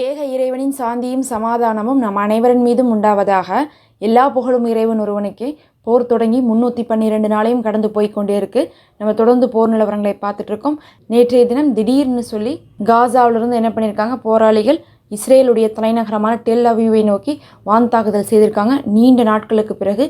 ஏக இறைவனின் சாந்தியும் சமாதானமும் நம் அனைவரின் மீதும் உண்டாவதாக எல்லா புகழும் இறைவன் ஒருவனுக்கே. போர் தொடங்கி முன்னூற்றி பன்னிரெண்டு நாளையும் கடந்து போய் கொண்டே இருக்கு. நம்ம தொடர்ந்து போர் நிலவரங்களை பார்த்துட்டு இருக்கோம். நேற்றைய தினம் திடீர்னு சொல்லி காசாவிலிருந்து என்ன பண்ணியிருக்காங்க? போராளிகள் இஸ்ரேலுடைய தலைநகரமான டெல் அவியூவை நோக்கி வான் தாக்குதல் செய்திருக்காங்க. நீண்ட நாட்களுக்கு பிறகு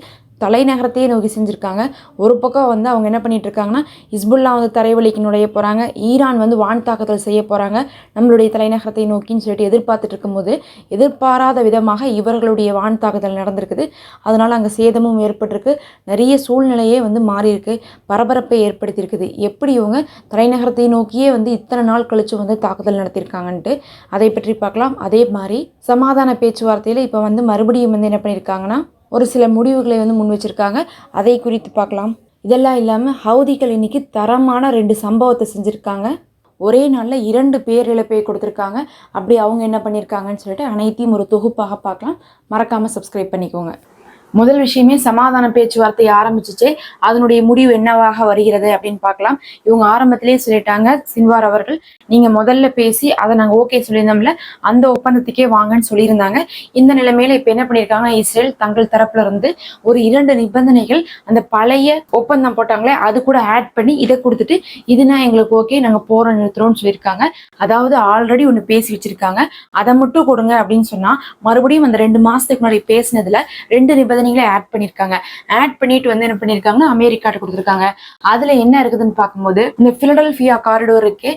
தலைநகரத்தையே நோக்கி செஞ்சுருக்காங்க. ஒரு பக்கம் வந்து அவங்க என்ன பண்ணிட்டு இருக்காங்கன்னா இஸ்புல்லா வந்து தரைவழிக்கு நுழைய போகிறாங்க ஈரான் வந்து வான் தாக்குதல் செய்ய போகிறாங்க நம்மளுடைய தலைநகரத்தை நோக்கின்னு சொல்லிட்டு எதிர்பார்த்துட்டு இருக்கும்போது எதிர்பாராத விதமாக இவர்களுடைய வான் தாக்குதல் நடந்திருக்குது. அதனால் அங்கே சேதமும் ஏற்பட்டிருக்கு. நிறைய சூழ்நிலையே வந்து மாறியிருக்கு. பரபரப்பை ஏற்படுத்தியிருக்குது. எப்படி இவங்க தலைநகரத்தை நோக்கியே வந்து இத்தனை நாள் கழித்து வந்து தாக்குதல் நடத்தியிருக்காங்கன்ட்டு அதை பற்றி பார்க்கலாம். அதே மாதிரி சமாதான பேச்சுவார்த்தையில் இப்போ வந்து மறுபடியும் வந்து என்ன பண்ணியிருக்காங்கன்னா ஒரு சில முடிவுகளை வந்து முன் வச்சுருக்காங்க. அதை குறித்து பார்க்கலாம். இதெல்லாம் இல்லாமல் ஹவுதிகள் இன்னைக்கு தரமான ரெண்டு சம்பவத்தை செஞ்சுருக்காங்க. ஒரே நாளில் இரண்டு பேர் இழப்பை கொடுத்துருக்காங்க. அப்படி அவங்க என்ன பண்ணியிருக்காங்கன்னு சொல்லிட்டு அனைத்தையும் ஒரு தொகுப்பாக பார்க்கலாம். மறக்காமல் சப்ஸ்கிரைப் பண்ணிக்கோங்க. முதல் விஷயமே சமாதான பேச்சுவார்த்தை ஆரம்பிச்சிச்சு. அதனுடைய முடிவு என்னவாக வருகிறது அப்படின்னு பார்க்கலாம். இவங்க ஆரம்பத்திலேயே சொல்லிட்டாங்க சின்வார் அவர்கள் நீங்க முதல்ல பேசி அதை நாங்கள் ஓகே சொல்லியிருந்தோம்ல அந்த ஒப்பந்தத்துக்கே வாங்கன்னு சொல்லியிருந்தாங்க. இந்த நிலைமையில இப்போ என்ன பண்ணியிருக்காங்க இஸ்ரேல் தங்கள் தரப்புல இருந்து ஒரு இரண்டு நிபந்தனைகள் அந்த பழைய ஒப்பந்தம் போட்டாங்களே அது கூட ஆட் பண்ணி இதை கொடுத்துட்டு இதுனா எங்களுக்கு ஓகே நாங்கள் போற நிறுத்துறோம்னு சொல்லியிருக்காங்க. அதாவது ஆல்ரெடி ஒன்று பேசி வச்சிருக்காங்க. அதை மட்டும் கொடுங்க அப்படின்னு சொன்னா மறுபடியும் அந்த ரெண்டு மாசத்துக்கு முன்னாடி பேசினதுல ரெண்டு நிபந்தனை நிபந்தனைகளை ஆட் பண்ணியிருக்காங்க ஆட் பண்ணிட்டு வந்து என்ன பண்ணியிருக்காங்கன்னா அமெரிக்காட்ட கொடுத்துருக்காங்க. அதுல என்ன இருக்குதுன்னு பார்க்கும்போது இந்த பிலடல்பியா காரிடோருக்கு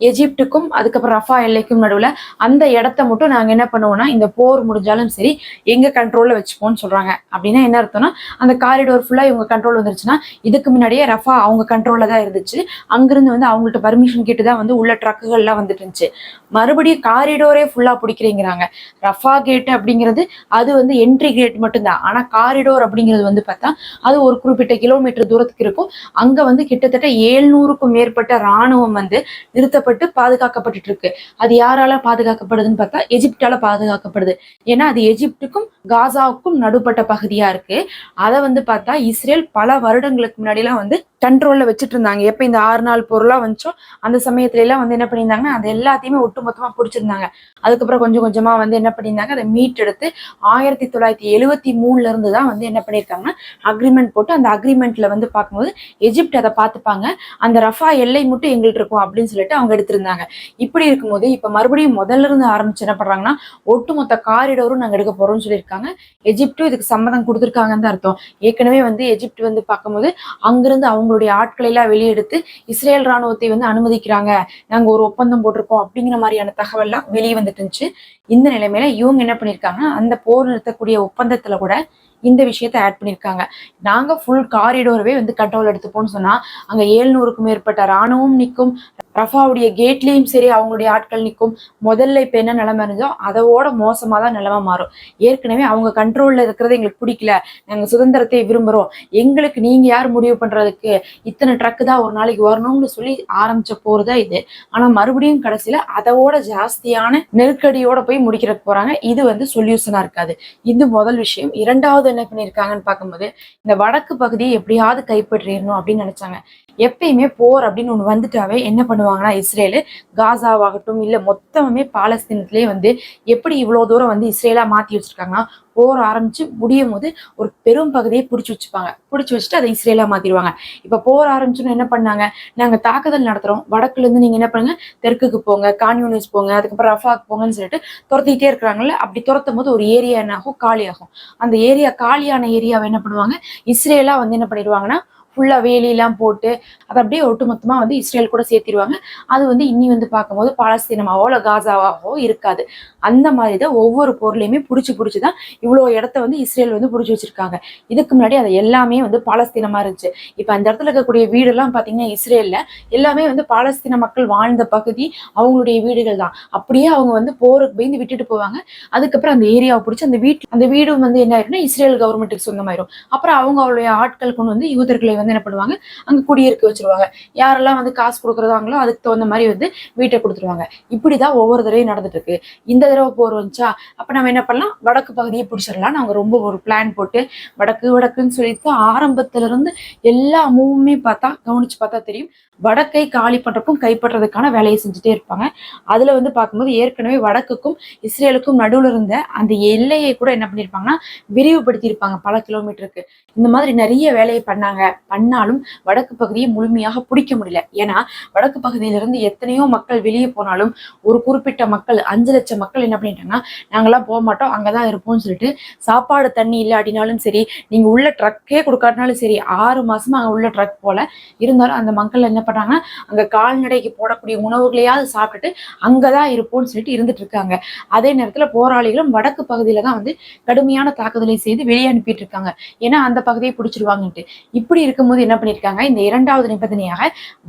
எஜிப்டுக்கும் அதுக்கப்புறம் ரஃபா எல்லைக்கும் நடுவில் அந்த இடத்த மட்டும் நாங்கள் என்ன பண்ணுவோம்னா இந்த போர் முடிஞ்சாலும் சரி எங்கள் கண்ட்ரோலில் வச்சுப்போம்னு சொல்கிறாங்க அப்படின்னா என்ன அர்த்தம்னா அந்த காரிடோர் ஃபுல்லாக இவங்க கண்ட்ரோல் வந்துருச்சுன்னா இதுக்கு முன்னாடியே ரஃபா அவங்க கண்ட்ரோலில் தான் இருந்துச்சு. அங்கேருந்து வந்து அவங்கள்ட்ட பர்மிஷன் கேட்டு தான் வந்து உள்ள ட்ரக்குகள்லாம் வந்துட்டு இருந்துச்சு. மறுபடியும் காரிடோரே ஃபுல்லாக பிடிக்கிறீங்கிறாங்க. ரஃபா கேட் அப்படிங்கிறது அது வந்து என்ட்ரி கேட் மட்டும்தான். ஆனால் காரிடோர் அப்படிங்கிறது வந்து பார்த்தா அது ஒரு குறிப்பிட்ட கிலோமீட்டர் தூரத்துக்கு இருக்கும். அங்கே வந்து கிட்டத்தட்ட ஏழ்நூறுக்கும் மேற்பட்ட இராணுவம் வந்து நிறுத்தப்பட்டு பாதுகாக்கப்பட்டுட்டு இருக்கு அது யாரால பாதுகாக்கப்படுதுன்னு பார்த்தா எஜிப்டால பாதுகாக்கப்படுது. ஏன்னா அது எஜிப்டுக்கும் காசாவுக்கும் நடுப்பட்ட பகுதியா இருக்கு. அதை வந்து பார்த்தா இஸ்ரேல் பல வருடங்களுக்கு முன்னாடிலாம் வந்து கண்ட்ரோல்ல வச்சுட்டு இருந்தாங்க எப்ப இந்த ஆறு நாள் பொருளா வந்துச்சோ அந்த சமயத்துல எல்லாம் வந்து என்ன பண்ணியிருந்தாங்கன்னா அது எல்லாத்தையுமே ஒட்டுமொத்தமா பிடிச்சிருந்தாங்க. அதுக்கப்புறம் கொஞ்சம் கொஞ்சமா வந்து என்ன பண்ணியிருந்தாங்க அதை மீட் எடுத்து ஆயிரத்தி தொள்ளாயிரத்தி எழுவத்தி மூணுல இருந்து தான் வந்து என்ன பண்ணியிருக்காங்கன்னா அக்ரிமெண்ட் போட்டு அந்த அக்ரிமெண்ட்ல வந்து பார்க்கும்போது எஜிப்ட் அதை பார்த்துப்பாங்க. அந்த ரஃபா எல்லை மட்டும் எங்கள்கிட்ட இருக்கும் அப்படின்னு சொல்லிட்டு அவங்க எடுத்திருந்தாங்க. இப்படி இருக்கும்போது இப்ப மறுபடியும் முதல்ல இருந்து ஆரம்பிச்சு என்ன பண்றாங்கன்னா ஒட்டுமொத்த காரிடோரும் நாங்க எடுக்க போறோம்னு சொல்லியிருக்காங்க. எஜிப்டும் இதுக்கு சம்மதம் கொடுத்துருக்காங்கன்னு தான் அர்த்தம். ஏற்கனவே வந்து எஜிப்ட் வந்து பார்க்கும்போது அங்கிருந்து அவங்களுடைய ஆட்களை எல்லாம் வெளியெடுத்து இஸ்ரேல் ராணுவத்தை வந்து அனுமதிக்கிறாங்க. நாங்க ஒரு ஒப்பந்தம் போட்டிருக்கோம் அப்படிங்கிற மாதிரியான தகவல்லாம் வெளியே வந்துட்டு இருந்துச்சு. இந்த நிலைமையில இவங்க என்ன பண்ணிருக்காங்க அந்த போர் நிறுத்தக்கூடிய ஒப்பந்தத்துல கூட இந்த விஷயத்த ஆட் பண்ணியிருக்காங்க நாங்க ஃபுல் காரிடோரவே வந்து கண்ட்ரோல் எடுத்துப்போம்னு சொன்னா அங்க ஏழ்நூறுக்கும் மேற்பட்ட ராணுவம் நிற்கும். ரஃபாவுடைய கேட்லயும் சரி அவங்களுடைய ஆட்கள் நிற்கும். முதல்ல இப்போ என்ன நிலைமை இருந்தோ அதோட மோசமா தான் நிலைமை மாறும். ஏற்கனவே அவங்க கண்ட்ரோல்ல இருக்கிறது எங்களுக்கு பிடிக்கல. நாங்க சுதந்திரத்தை விரும்புகிறோம் எங்களுக்கு நீங்க யார் முடிவு பண்றதுக்கு இத்தனை ட்ரக்கு தான் ஒரு நாளைக்கு வரணும்னு சொல்லி ஆரம்பிச்ச தான் இது. ஆனா மறுபடியும் கடைசியில அதோட ஜாஸ்தியான நெருக்கடியோட போய் முடிக்கிறதுக்கு போறாங்க. இது வந்து சொல்யூஷனா இருக்காது. இது முதல் விஷயம். இரண்டாவது என்ன பண்ணியிருக்காங்கன்னு பார்க்கும்போது இந்த வடக்கு பகுதியை எப்படியாவது கைப்பற்றிடணும் அப்படின்னு நினைச்சாங்க. எப்பயுமே போர் அப்படின்னு ஒன்று வந்துட்டாவே என்ன பண்ணுவாங்கன்னா இஸ்ரேலு காசாவாகட்டும் இல்லை மொத்தமே பாலஸ்தீனத்திலே வந்து எப்படி இவ்வளோ தூரம் வந்து இஸ்ரேலாக மாற்றி வச்சுருக்காங்கன்னா போர் ஆரம்பித்து முடியும் போது ஒரு பெரும் பகுதியை பிடிச்சி வச்சுப்பாங்க. பிடிச்சி வச்சுட்டு அதை இஸ்ரேலாக மாற்றிடுவாங்க இப்போ போர் ஆரம்பிச்சுன்னு என்ன பண்ணாங்க? நாங்கள் தாக்குதல் நடத்துகிறோம் வடக்குலேருந்து நீங்கள் என்ன பண்ணுங்கள் தெற்குக்கு போங்க கான்யூனிஸ் போங்க அதுக்கப்புறம் ரஃபாக் போங்கன்னு சொல்லிட்டு துரத்திக்கிட்டே இருக்கிறாங்கல்ல அப்படி துரத்தும் போது ஒரு ஏரியா என்ன ஆகும்? காலியாகும். அந்த ஏரியா காலியான ஏரியாவை என்ன பண்ணுவாங்க? இஸ்ரேலாக வந்து என்ன பண்ணிடுவாங்கன்னா ஃபுல்லாக வேலியெல்லாம் போட்டு அதை அப்படியே ஒட்டுமொத்தமாக வந்து இஸ்ரேல் கூட சேர்த்திருவாங்க. அது வந்து இன்னி வந்து பார்க்கும்போது பாலஸ்தீனமாவோ இல்லை காசாவாவோ இருக்காது. அந்த மாதிரி தான் ஒவ்வொரு பொருளையுமே பிடிச்சி பிடிச்சி தான் இவ்வளோ இடத்த வந்து இஸ்ரேல் வந்து பிடிச்சி வச்சிருக்காங்க. இதுக்கு முன்னாடி அது எல்லாமே வந்து பாலஸ்தீனமாக இருந்துச்சு. இப்போ அந்த இடத்துல இருக்கக்கூடிய வீடெல்லாம் பார்த்தீங்கன்னா இஸ்ரேலில் எல்லாமே வந்து பாலஸ்தீன மக்கள் வாழ்ந்த பகுதி அவங்களுடைய வீடுகள் தான். அப்படியே அவங்க வந்து போருக்கு பயந்து விட்டுட்டு போவாங்க. அதுக்கப்புறம் அந்த ஏரியாவை பிடிச்சி அந்த வீட்டு அந்த வீடும் வந்து என்ன ஆயிருக்குன்னா இஸ்ரேல் கவர்மெண்ட்டுக்கு சொந்தமாயிரும். அப்புறம் அவங்க அவருடைய ஆட்கள் கொண்டு வந்து யூதர்களை வந்து என்ன பண்ணுவாங்க அங்க குடியிருக்க வச்சிருவாங்க. யாரெல்லாம் வந்து காசு கொடுக்குறதாங்களோ அதுக்கு தகுந்த மாதிரி வந்து வீட்டை கொடுத்துருவாங்க. இப்படிதான் ஒவ்வொரு தடவையும் நடந்துட்டு இருக்கு இந்த தடவை போர் வந்துச்சா? அப்ப நம்ம என்ன பண்ணலாம்? வடக்கு பகுதியை பிடிச்சிடலாம். நாங்க ரொம்ப ஒரு பிளான் போட்டு வடக்கு வடக்குன்னு சொல்லிட்டு ஆரம்பத்துல இருந்து எல்லா மூவுமே பார்த்தா கவனிச்சு பார்த்தா தெரியும். வடக்கை காலி பண்றதுக்கும் கைப்பற்றதுக்கான வேலையை செஞ்சுட்டே இருப்பாங்க. அதுல வந்து பார்க்கும்போது ஏற்கனவே வடக்குக்கும் இஸ்ரேலுக்கும் நடுவில் இருந்த அந்த எல்லையை கூட என்ன பண்ணியிருப்பாங்கன்னா விரிவுபடுத்தியிருப்பாங்க பல கிலோமீட்டருக்கு இந்த மாதிரி நிறைய வேலையை பண்ணாங்க. பண்ணாலும் வடக்கு பகுதியை முழுமையாக பிடிக்க முடியல. ஏன்னா வடக்கு பகுதியிலிருந்து எத்தனையோ மக்கள் வெளியே போனாலும் ஒரு குறிப்பிட்ட மக்கள் அஞ்சு லட்சம் மக்கள் என்ன பண்ணிட்டாங்கன்னா நாங்கெல்லாம் போக மாட்டோம் அங்கதான் இருப்போம்னு சொல்லிட்டு சாப்பாடு தண்ணி இல்லாட்டினாலும் சரி நீங்க உள்ள ட்ரக்கே கொடுக்காட்டினாலும் சரி ஆறு மாசமா அங்க உள்ள ட்ரக் போல. இருந்தாலும் அந்த மக்கள் என்ன பண்றாங்கன்னா அங்க கால்நடைக்கு போடக்கூடிய உணவுகளையாவது சாப்பிட்டுட்டு அங்கதான் இருப்போம்னு சொல்லிட்டு இருந்துட்டு இருக்காங்க. அதே நேரத்துல போராளிகளும் வடக்கு பகுதியில தான் வந்து கடுமையான தாக்குதலை செய்து வெளியே அனுப்பிட்டு இருக்காங்க. ஏன்னா அந்த பகுதியை பிடிச்சிருவாங்கன்ட்டு. இப்படி இருக்கும்போது என்ன பண்ணிருக்காங்க? இந்த இரண்டாவது நிபந்தனையாக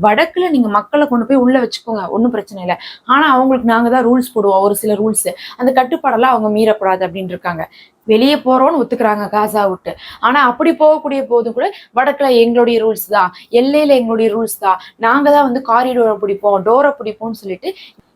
வடக்குல நீங்க மக்களை கொண்டு போய் உள்ள வச்சுக்கோங்க. ஒன்றும் பிரச்சனை இல்லை. ஆனா அவங்களுக்கு நாங்க தான் ரூல்ஸ் போடுவோம். ஒரு சில ரூல்ஸ் அந்த கட்டுப்பாடெல்லாம் அவங்க மீறக்கூடாது அப்படின்னு இருக்காங்க வெளியே போறோம்னு ஒத்துக்கிறாங்க காசா விட்டு. ஆனா அப்படி போகக்கூடிய போது கூட வடக்குல எங்களுடைய ரூல்ஸ் தான். எல்லையில எங்களுடைய ரூல்ஸ் தான். நாங்க தான் வந்து காரிடோரை பிடிப்போம் டோரை பிடிப்போம்னு சொல்லிட்டு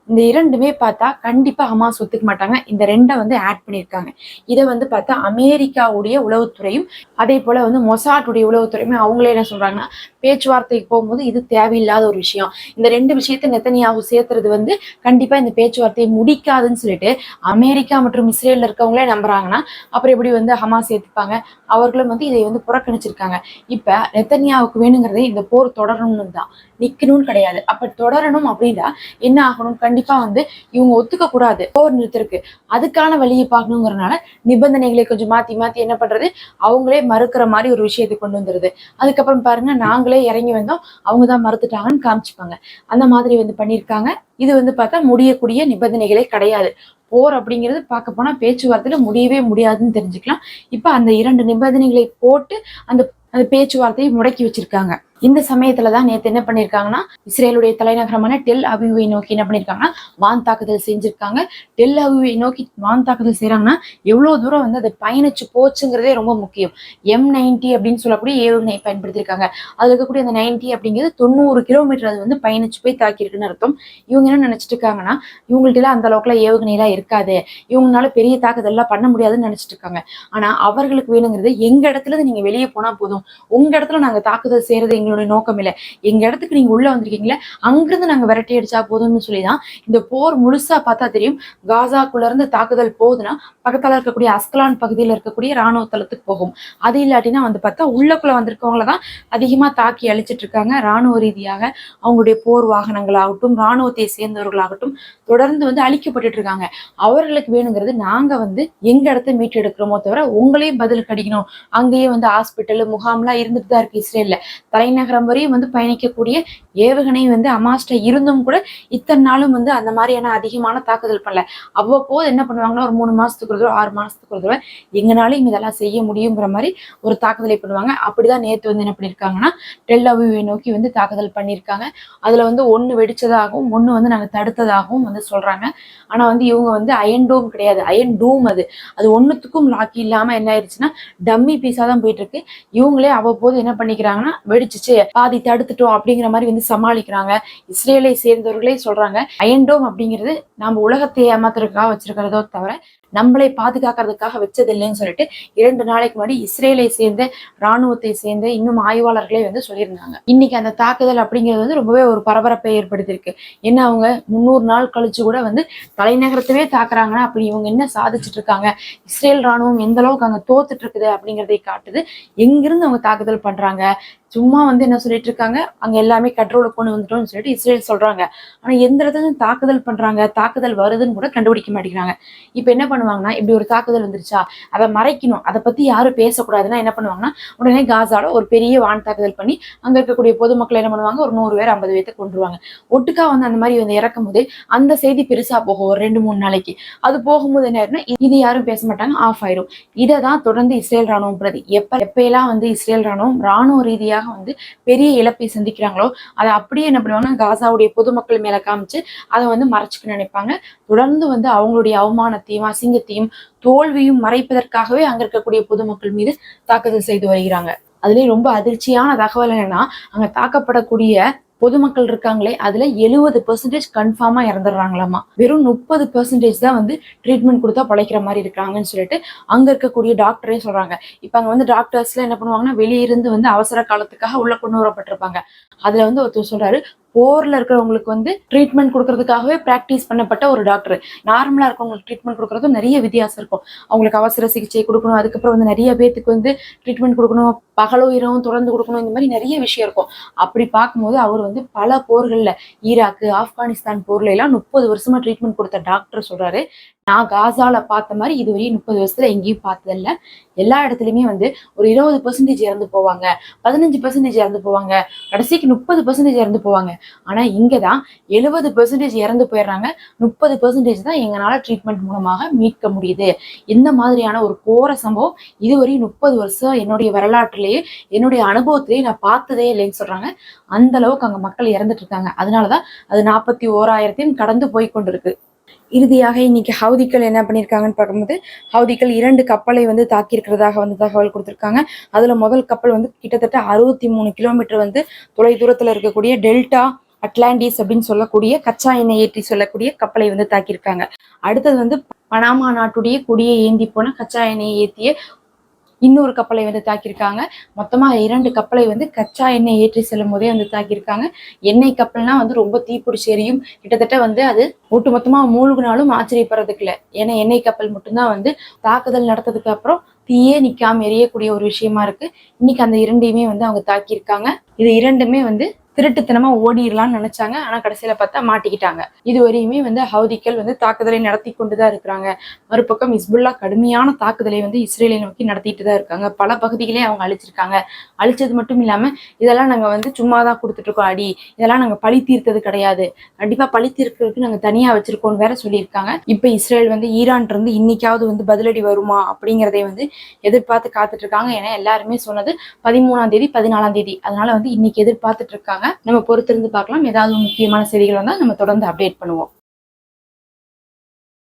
இந்த இரண்டுமே பார்த்தா கண்டிப்பா ஹமாஸ் ஒத்துக்க மாட்டாங்க. இந்த ரெண்டை வந்து ஆட் பண்ணியிருக்காங்க. இதை வந்து பார்த்தா அமெரிக்காவுடைய உளவுத்துறையும் அதே போல வந்து மொசாட்டுடைய உளவுத்துறையுமே அவங்களே என்ன சொல்றாங்கன்னா பேச்சுவார்த்தைக்கு போகும்போது இது தேவையில்லாத ஒரு விஷயம். இந்த ரெண்டு விஷயத்தை நெத்தனியாவு சேர்த்துறது வந்து கண்டிப்பா இந்த பேச்சுவார்த்தையை முடிக்காதுன்னு சொல்லிட்டு அமெரிக்கா மற்றும் இஸ்ரேலில் இருக்கவங்களே நம்புறாங்கன்னா அப்புறம் எப்படி வந்து ஹமாஸ் ஏத்துப்பாங்க? அவர்களும் வந்து இதை வந்து புறக்கணிச்சிருக்காங்க. இப்ப நெத்தனியாவுக்கு வேணுங்கிறதே இந்த போர் தொடரணும்னு தான். நிக்கணும்னு கிடையாது. அப்ப தொடரணும் அப்படின்னா என்ன ஆகணும்? கண்டிப்பா வந்து இவங்க ஒத்துக்க கூடாது. போர் நிறுத்திருக்கு அதுக்கான வழியை பார்க்கணுங்கிறனால நிபந்தனைகளை கொஞ்சம் மாத்தி மாத்தி என்ன பண்றது? அவங்களே மறுக்கிற மாதிரி ஒரு விஷயத்தை கொண்டு வந்துருது. அதுக்கப்புறம் பாருங்க நாங்களே இறங்கி வந்தோம். அவங்க தான் மறுத்துட்டாங்கன்னு காமிச்சுப்பாங்க. அந்த மாதிரி வந்து பண்ணியிருக்காங்க. இது வந்து பார்த்தா முடியக்கூடிய நிபந்தனைகளே கிடையாது. போர் அப்படிங்கிறது பார்க்க போனா பேச்சுவார்த்தையில முடியவே முடியாதுன்னு தெரிஞ்சுக்கலாம். இப்ப அந்த இரண்டு நிபந்தனைகளை போட்டு அந்த அந்த பேச்சுவார்த்தையை முடக்கி வச்சிருக்காங்க. இந்த சமயத்துல தான் நேற்று என்ன பண்ணிருக்காங்கன்னா இஸ்ரேலுடைய தலைநகரமான டெல் அபிவை நோக்கி என்ன பண்ணியிருக்காங்கன்னா வான் தாக்குதல் செஞ்சிருக்காங்க. டெல் அபிவை நோக்கி வான் தாக்குதல் செய்கிறாங்கன்னா எவ்வளோ தூரம் வந்து அது பயணிச்சு போச்சுங்கிறதே ரொம்ப முக்கியம். எம் நைன்டி அப்படின்னு சொல்லக்கூடிய ஏவுகணை பயன்படுத்தியிருக்காங்க அதில் இருக்கக்கூடிய அந்த நைன்டி அப்படிங்கிறது தொண்ணூறு கிலோமீட்டர் அது வந்து பயணிச்சு போய் தாக்கியிருக்குன்னு அர்த்தம். இவங்க என்ன நினச்சிட்டு இருக்காங்கன்னா இவங்கள்ட்ட எல்லாம் அந்த அளவுக்குலாம் ஏவுகணை எல்லாம் இருக்காது. இவங்களால பெரிய தாக்குதல்லாம் பண்ண முடியாதுன்னு நினச்சிட்டு இருக்காங்க. ஆனால் அவர்களுக்கு வேணுங்கிறது எங்கள் இடத்துல நீங்கள் வெளியே போனால் போதும். உங்கள் இடத்துல நாங்கள் தாக்குதல் செய்கிறது எங்களுடைய நோக்கம் இல்லை. எங்க இடத்துக்கு நீங்க உள்ள வந்திருக்கீங்களே அங்கிருந்து நாங்க விரட்டி அடிச்சா போதும்னு சொல்லிதான் இந்த போர் முழுசா பார்த்தா தெரியும். காசாக்குள்ள இருந்து தாக்குதல் போகுதுன்னா பக்கத்துல இருக்கக்கூடிய அஸ்கலான் பகுதியில் இருக்கக்கூடிய ராணுவ தளத்துக்கு போகும். அது இல்லாட்டினா வந்து பார்த்தா உள்ளக்குள்ள வந்திருக்கவங்கள தான் அதிகமா தாக்கி அழிச்சிட்டு இருக்காங்க. ராணுவ ரீதியாக அவங்களுடைய போர் வாகனங்களாகட்டும் ராணுவத்தை சேர்ந்தவர்களாகட்டும் தொடர்ந்து வந்து அழிக்கப்பட்டுட்டு இருக்காங்க. அவர்களுக்கு வேணுங்கிறது நாங்க வந்து எங்க இடத்த மீட்டெடுக்கிறோமோ தவிர உங்களையும் பதில் கடிக்கணும் அங்கேயே வந்து ஹாஸ்பிட்டல் முகாம்லாம் இருந்துட்டு தான் இருக்கு இஸ்ரேல்ல. நகரம் வரையும் வந்து பயணிக்கக்கூடிய ஏவுகணை வந்து அமாஸ்ட இருந்தும் கூட இத்தனை நாளும் வந்து அந்த மாதிரியான அதிகமான தாக்குதல் பண்ணல. அவ்வப்போது என்ன பண்ணுவாங்கன்னா ஒரு மூணு மாசத்துக்கு ஒரு தடவை ஆறு மாசத்துக்கு ஒரு தடவை எங்கனாலையும் இதெல்லாம் செய்ய முடியுங்கிற மாதிரி ஒரு தாக்குதலை பண்ணுவாங்க. அப்படிதான் நேத்து வந்து என்ன பண்ணியிருக்காங்கன்னா டெல் நோக்கி வந்து தாக்குதல் பண்ணியிருக்காங்க அதுல வந்து ஒன்னு வெடிச்சதாகவும் ஒன்னு வந்து நாங்க தடுத்ததாகவும் வந்து சொல்றாங்க. ஆனா வந்து இவங்க வந்து அயன் டோம் கிடையாது. அயன் டூம் அது. அது ஒண்ணுத்துக்கும் லாக்கி இல்லாம என்ன ஆயிடுச்சுன்னா டம்மி பீஸா தான் போயிட்டு இருக்கு. இவங்களே அவ்வப்போது என்ன பண்ணிக்கிறாங்கன்னா வெடிச்சிச்சு பாதி தடுத்துட்டோம் அப்படிங்கிற மாதிரி வந்து சமாளிக்கிறாங்க. இஸ்ரேலை சேர்ந்தவர்களே சொல்றாங்க அயன்டோம் அப்படிங்கிறது நம்ம உலகத்தை ஏமாத்துறதுக்காக வச்சிருக்கிறதோ தவிர நம்மளை பாதுகாக்கிறதுக்காக வச்சது இல்லைன்னு சொல்லிட்டு இரண்டு நாளைக்கு முன்னாடி இஸ்ரேலை சேர்ந்த ராணுவத்தை சேர்ந்த இன்னும் ஆய்வாளர்களே வந்து சொல்லியிருந்தாங்க. இன்னைக்கு அந்த தாக்குதல் அப்படிங்கிறது வந்து ரொம்பவே ஒரு பரபரப்பை ஏற்படுத்தியிருக்கு. என்ன அவங்க முந்நூறு நாள் கழிச்சு கூட வந்து தலைநகரத்தவே தாக்குறாங்கன்னா அப்படி இவங்க என்ன சாதிச்சுட்டு இருக்காங்க? இஸ்ரேல் ராணுவம் எந்த அளவுக்கு அங்க தோத்துட்டு இருக்குது அப்படிங்கிறதை காட்டுது. எங்கிருந்து அவங்க தாக்குதல் பண்றாங்க? சும்மா வந்து என்ன சொல்லிட்டு இருக்காங்க? அங்க எல்லாமே கண்ட்ரோலுக்கு கொண்டு வந்துட்டோம்னு சொல்லிட்டு இஸ்ரேல் சொல்றாங்க. ஆனா எந்த இடத்துல தாக்குதல் பண்றாங்க? தாக்குதல் வருதுன்னு கூட கண்டுபிடிக்க மாட்டேங்கிறாங்க. இப்ப என்ன பண்ணுவாங்கன்னா இப்படி ஒரு தாக்குதல் வந்துருச்சா? அதை மறைக்கணும். அதை பத்தி யாரும் பேசக்கூடாதுன்னா என்ன பண்ணுவாங்கன்னா உடனே காசால ஒரு பெரிய வான் தாக்குதல் பண்ணி அங்க இருக்கக்கூடிய பொதுமக்கள் என்ன பண்ணுவாங்க? ஒரு நூறு பேர் ஐம்பது பேர்த்த கொண்டுருவாங்க ஒட்டுக்கா வந்து அந்த மாதிரி வந்து இறக்கும் போது அந்த செய்தி பெருசா போகும் ஒரு ரெண்டு மூணு நாளைக்கு. அது போகும்போது என்ன ஆயிரும்னா இது யாரும் பேச மாட்டாங்க ஆஃப் ஆயிரும். இதை தான் தொடர்ந்து இஸ்ரேல் ராணுவம் பிரதி எப்ப எப்பயெல்லாம் வந்து இஸ்ரேல் ராணுவம் ராணுவ ரீதியாக வந்து பெரிய இழப்பை சந்திக்கிறாங்களோ அதை அப்படியே என்ன பண்ணுவாங்கன்னா காசாவுடைய பொதுமக்கள் மேல காமிச்சு அதை வந்து மறைச்சுக்க நினைப்பாங்க. தொடர்ந்து வந்து அவங்களுடைய அவமானத்தையும் அசிங்கத்தையும் தோல்வியும் மறைப்பதற்காகவே அங்க இருக்கக்கூடிய பொதுமக்கள் மீது தாக்குதல் செய்து வருகிறாங்க. அதுலயும் ரொம்ப அதிர்ச்சியான தகவல் என்னன்னா அங்க தாக்கப்படக்கூடிய பொதுமக்கள் இருக்காங்களே அதுல எழுபது பெர்சன்டேஜ் கன்ஃபார்மா இறந்துடுறாங்களாமா. வெறும் முப்பது பெர்சன்டேஜ் தான் வந்து ட்ரீட்மெண்ட் கொடுத்தா பழைக்கிற மாதிரி இருக்காங்கன்னு சொல்லிட்டு அங்க இருக்கக்கூடிய டாக்டரே சொல்றாங்க. இப்ப அங்க வந்து டாக்டர்ஸ்ல என்ன பண்ணுவாங்கன்னா வெளியிருந்து வந்து அவசர காலத்துக்காக உள்ள கொண்டு வரப்பட்டிருப்பாங்க. அதுல வந்து ஒருத்தர் சொல்றாரு போர்ல இருக்கிறவங்களுக்கு வந்து ட்ரீட்மெண்ட் கொடுக்கறதுக்காகவே பிராக்டிஸ் பண்ணப்பட்ட ஒரு டாக்டர் நார்மலா இருக்கவங்களுக்கு ட்ரீட்மெண்ட் கொடுக்கறதும் நிறைய வித்தியாசம் இருக்கும். அவங்களுக்கு அவசர சிகிச்சை கொடுக்கணும். அதுக்கப்புறம் வந்து நிறைய பேத்துக்கு வந்து ட்ரீட்மெண்ட் கொடுக்கணும். பகலோ இரவும் தொடர்ந்து கொடுக்கணும். இந்த மாதிரி நிறைய விஷயம் இருக்கும். அப்படி பார்க்கும்போது அவர் வந்து பல போர்களில் ஈராக்கு ஆப்கானிஸ்தான் போர்ல எல்லாம் முப்பது வருஷமா ட்ரீட்மெண்ட் கொடுத்த டாக்டர் சொல்றாரு. நான் காசால பார்த்த மாதிரி இதுவரையும் முப்பது வருஷத்துல எங்கேயும் பார்த்ததில்ல. எல்லா இடத்துலயுமே வந்து ஒரு இருபது பெர்சன்டேஜ் இறந்து போவாங்க பதினஞ்சு பெர்சன்டேஜ் இறந்து போவாங்க கடைசிக்கு முப்பது பெர்சன்டேஜ் இறந்து போவாங்க. ஆனா இங்கதான் எழுபது பெர்சன்டேஜ் இறந்து போயிடுறாங்க. முப்பது பெர்சன்டேஜ் தான் எங்களால ட்ரீட்மெண்ட் மூலமாக மீட்க முடியுது. இந்த மாதிரியான ஒரு கோர சம்பவம் இதுவரையும் முப்பது வருஷம் என்னுடைய வரலாற்றிலேயே என்னுடைய அனுபவத்திலேயே நான் பார்த்ததே இல்லைன்னு சொல்றாங்க. அந்த அளவுக்கு அங்கே மக்கள் இறந்துட்டு இருக்காங்க. அதனாலதான் அது நாற்பத்தி ஓராயிரத்தையும் கடந்து போய் கொண்டிருக்கு. இறுதியாக இன்னைக்கு ஹவுதிகள் என்ன பண்ணியிருக்காங்கன்னு பார்க்கும்போது ஹவுதிகள் இரண்டு கப்பலை வந்து தாக்கியிருக்கிறதாக வந்து தகவல் கொடுத்துருக்காங்க. அதில் முதல் கப்பல் வந்து கிட்டத்தட்ட அறுபத்தி மூணு கிலோமீட்டர் வந்து தொலை தூரத்தில் இருக்கக்கூடிய டெல்டா அட்லாண்டிஸ் அப்படின்னு சொல்லக்கூடிய கச்சா எண்ணெய் ஏற்றி சொல்லக்கூடிய கப்பலை வந்து தாக்கியிருக்காங்க. அடுத்தது வந்து பனாமா நாட்டுடைய கொடியை ஏந்தி போன கச்சா எண்ணெயை ஏற்றிய இன்னொரு கப்பலை வந்து தாக்கியிருக்காங்க. மொத்தமாக இரண்டு கப்பலை வந்து கச்சா எண்ணெய் ஏற்றி செல்லும் போதே வந்து தாக்கியிருக்காங்க. எண்ணெய் கப்பல்னா வந்து ரொம்ப தீப்பிடிச்சி எரியும். கிட்டத்தட்ட வந்து அது ஒட்டுமொத்தமா மூழ்கினாலும் ஆச்சரியப்படுறதுக்கு இல்லை. ஏன்னா எண்ணெய் கப்பல் மட்டும்தான் வந்து தாக்குதல் நடத்ததுக்கு அப்புறம் தீயே நிற்காம எரியக்கூடிய ஒரு விஷயமா இருக்கு. இன்னைக்கு அந்த இரண்டையுமே வந்து அவங்க தாக்கியிருக்காங்க. இது இரண்டுமே வந்து திருட்டுத்தனமா ஓடிடலாம்னு நினைச்சாங்க. ஆனா கடைசியில பார்த்தா மாட்டிக்கிட்டாங்க. இதுவரையுமே வந்து ஹவுதிக்கள் வந்து தாக்குதலை நடத்தி கொண்டுதான் இருக்கிறாங்க. மறுபக்கம் இஸ்புல்லா கடுமையான தாக்குதலை வந்து இஸ்ரேலை நோக்கி நடத்திட்டு தான் இருக்காங்க. பல பகுதிகளே அவங்க அழிச்சிருக்காங்க. அழிச்சது மட்டும் இல்லாம இதெல்லாம் நாங்க வந்து சும்மா தான் கொடுத்துட்டு இருக்கோம் அடி. இதெல்லாம் நாங்க பழி தீர்த்தது கிடையாது. கண்டிப்பா பழி தீர்க்கிறதுக்கு நாங்க தனியா வச்சிருக்கோம்னு வேற சொல்லியிருக்காங்க. இப்ப இஸ்ரேல் வந்து ஈரான் இருந்து இன்னைக்காவது வந்து பதிலடி வருமா அப்படிங்கிறதை வந்து எதிர்பார்த்து காத்துட்டு இருக்காங்க. ஏன்னா எல்லாருமே சொன்னது பதிமூணாம் தேதி பதினாலாம் தேதி. அதனால வந்து இன்னைக்கு எதிர்பார்த்துட்டு இருக்காங்க. நம்ம பொறுத்திருந்து பார்க்கலாம். ஏதாவது முக்கியமான செய்திகள் வந்தால் நம்ம தொடர்ந்து அப்டேட் பண்ணுவோம்.